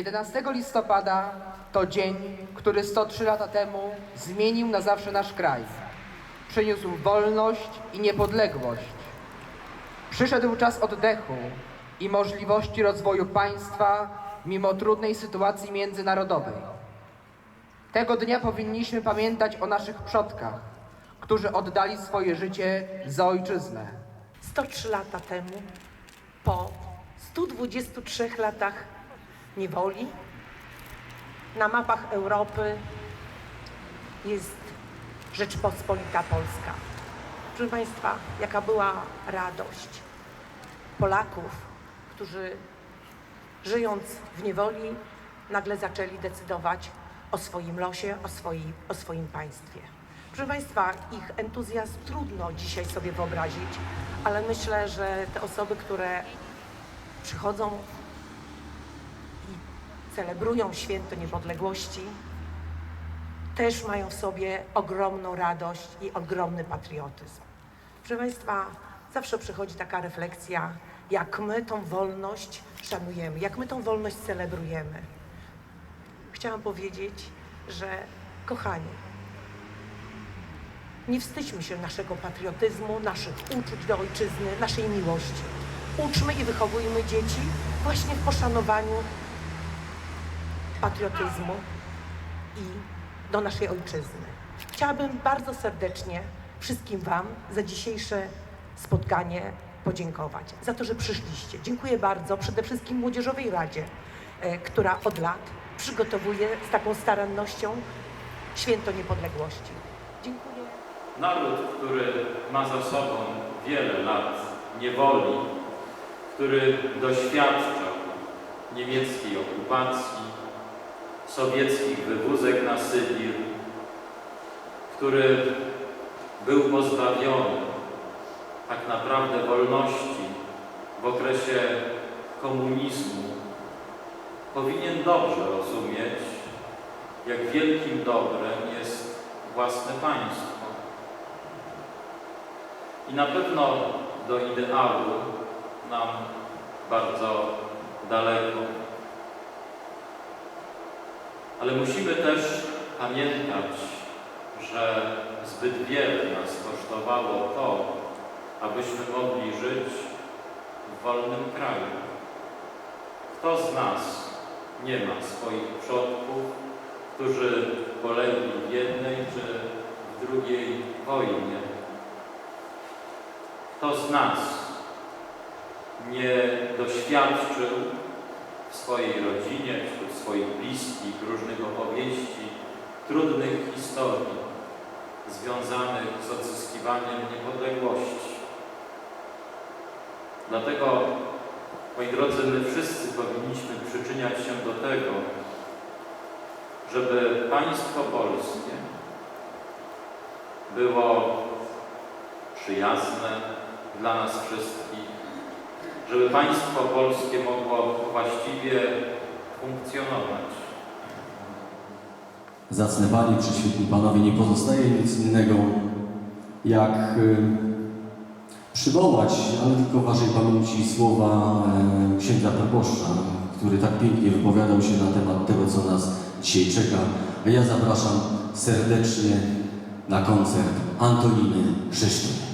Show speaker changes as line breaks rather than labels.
11 listopada to dzień, który 103 lata temu zmienił na zawsze nasz kraj. Przyniósł wolność i niepodległość. Przyszedł czas oddechu i możliwości rozwoju państwa mimo trudnej sytuacji międzynarodowej. Tego dnia powinniśmy pamiętać o naszych przodkach, którzy oddali swoje życie za ojczyznę.
103 lata temu, po 123 latach niewoli, na mapach Europy jest Rzeczpospolita Polska. Proszę Państwa, jaka była radość Polaków, którzy żyjąc w niewoli, nagle zaczęli decydować o swoim losie, o, o swoim państwie. Proszę Państwa, ich entuzjazm trudno dzisiaj sobie wyobrazić, ale myślę, że te osoby, które przychodzą celebrują święto niepodległości, też mają w sobie ogromną radość i ogromny patriotyzm. Proszę Państwa, zawsze przychodzi taka refleksja, jak my tą wolność szanujemy, jak my tą wolność celebrujemy. Chciałam powiedzieć, że kochani, nie wstydźmy się naszego patriotyzmu, naszych uczuć do ojczyzny, naszej miłości. Uczmy i wychowujmy dzieci właśnie w poszanowaniu patriotyzmu i do naszej ojczyzny. Chciałabym bardzo serdecznie wszystkim Wam za dzisiejsze spotkanie podziękować, za to, że przyszliście. Dziękuję bardzo przede wszystkim Młodzieżowej Radzie, e, która od lat przygotowuje z taką starannością Święto Niepodległości. Dziękuję.
Naród, który ma za sobą wiele lat niewoli, który doświadczał niemieckiej okupacji, sowieckich wywózek na Sybir, który był pozbawiony tak naprawdę wolności w okresie komunizmu, powinien dobrze rozumieć, jak wielkim dobrem jest własne państwo. I na pewno do ideału nam bardzo daleko. Ale musimy też pamiętać, że zbyt wiele nas kosztowało to, abyśmy mogli żyć w wolnym kraju. Kto z nas nie ma swoich przodków, którzy polegli w jednej czy w drugiej wojnie? Kto z nas nie doświadczył w swojej rodzinie, wśród swoich bliskich różnych opowieści, trudnych historii związanych z odzyskiwaniem niepodległości? Dlatego, moi drodzy, my wszyscy powinniśmy przyczyniać się do tego, żeby państwo polskie było przyjazne dla nas wszystkich, żeby państwo polskie mogło właściwie funkcjonować.
Zacne Panie, prześwietni Panowie, nie pozostaje nic innego, jak y, przywołać, ale tylko Waszej pamięci słowa e, księdza proboszcza, który tak pięknie wypowiadał się na temat tego, co nas dzisiaj czeka. A ja zapraszam serdecznie na koncert Antoniny Krzysztof.